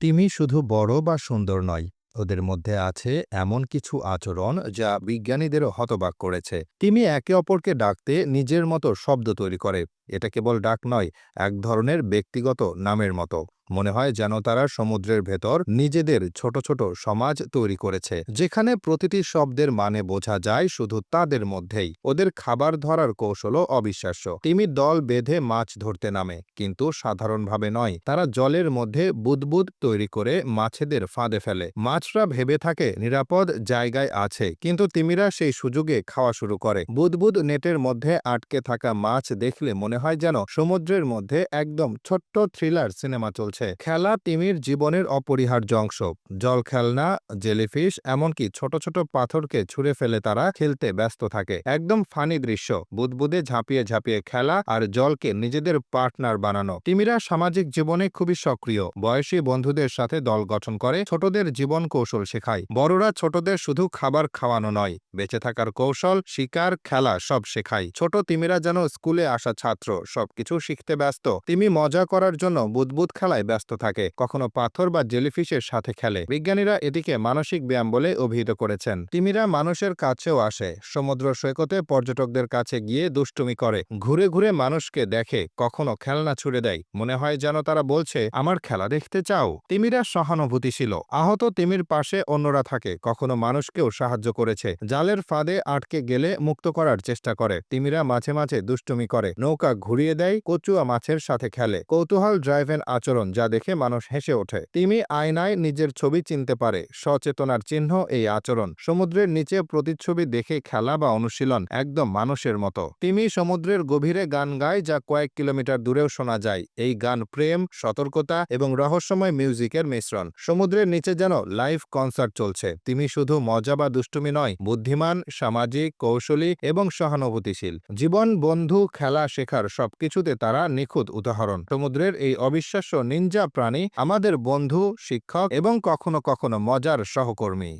তিমি শুধু বড় বা সুন্দর নয়, ওদের মধ্যে আছে এমন কিছু আচরণ যা বিজ্ঞানীদেরও হতবাক করেছে। তিমি একে অপরকে ডাকতে নিজের মতো শব্দ তৈরি করে। এটা কেবল ডাক নয়, এক ধরনের ব্যক্তিগত নামের মতো। মনে হয় যেন তারা সমুদ্রের ভেতর নিজেদের ছোট ছোট সমাজ তৈরি করেছে, যেখানে প্রতিটি শব্দের মানে বোঝা যায় শুধু তাদের মধ্যেই। ওদের খাবার ধরার কৌশলও অবিশ্বাস্য। তিমি দল বেঁধে মাছ ধরতে নামে, কিন্তু সাধারণভাবে নয়। তারা জলের মধ্যে বুদবুদ তৈরি করে মাছেদের ফাঁদে ফেলে। মাছরা ভেবে থাকে নিরাপদ জায়গায় আছে, কিন্তু তিমিরা সেই সুযোগে খাওয়া শুরু করে। বুদবুদ নেটের মধ্যে আটকে থাকা মাছ দেখলে মনে হয় যেন সমুদ্রের মধ্যে একদম ছোট্ট থ্রিলার সিনেমা চলছে। খেলা তিমির জীবনের অপরিহার্য অংশ। জল খেলনা, জেলিফিশ এমনকি ছোট ছোট পাথরকে ছুঁড়ে ফেলে তারা খেলতে ব্যস্ত থাকে। একদম ফানি দৃশ্য। বুদবুদে ঝাঁপিয়ে ঝাঁপিয়ে খেলা আর জলকে নিজেদের পার্টনার বানানো। তিমিরা সামাজিক জীবনে খুবই সক্রিয়। বয়সী বন্ধুদের সাথে দল গঠন করে, ছোটদের জীবন কৌশল শেখায়। বড়রা ছোটদের শুধু খাবার খাওয়ানো নয়, বেঁচে থাকার কৌশল, শিকার, খেলা সব শেখায়। ছোট তিমিরা যেন স্কুলে আসা ছাত্র, সবকিছু শিখতে ব্যস্ত। তিমি মজা করার জন্য বুদবুদ খেলায় ব্যস্ত থাকে। কখনো পাথর বা জেলিফিশের সাথে খেলে। বিজ্ঞানীরা এটিকে মানসিক ব্যায়াম বলে অভিহিত করেছেন। তিমিরা মানুষের কাছেও আসে। সমুদ্র সৈকতে পর্যটকদের কাছে গিয়ে দুষ্টুমি করে। ঘুরে ঘুরে মানুষকে দেখে কখনো খেলনা ছুড়ে দেয়। মনে হয় যেন তারা বলছে, আমার খেলা দেখতে চাও। তিমিরা সহানুভূতিশীল। আহত তিমির পাশে অন্যরা থাকে। কখনো মানুষকেও সাহায্য করেছে। জালের ফাঁদে আটকে গেলে মুক্ত করার চেষ্টা করে। তিমিরা মাঝে মাঝে দুষ্টুমি করে। নৌকা ঘুরিয়ে দেয়। কচুয়া মাছের সাথে খেলে। কৌতূহল ড্রাইভেন আচরণ যা দেখে মানুষ হেসে ওঠে। তিমি আয়নায় নিজের ছবি চিনতে পারে। সচেতনার চিহ্ন এই আচরণ। সমুদ্রের নিচে প্রতিচ্ছবি দেখে খেলা বা অনুশীলন একদম মানুষের মতো। তিমি সমুদ্রের গভীরে গান গায় যা কয়েক কিলোমিটার দূরেও শোনা যায়। এই গান প্রেম, সতর্কতা এবং রহস্যময় মিউজিকের মিশ্রণ। সমুদ্রের নিচে যেন লাইভ কনসার্ট চলছে। তিমি শুধু মজা বা দুষ্টুমি নয়, বুদ্ধিমান, সামাজিক, কৌশলী এবং সহানুভূতিশীল। জীবন, বন্ধু, খেলা শেখার সবকিছুতে তারা নিখুঁত উদাহরণ। সমুদ্রের এই অবিশ্বাস্য নিনজা প্রাণী আমাদের বন্ধু শিক্ষক এবং কখনো কখনো মজার সহকর্মী।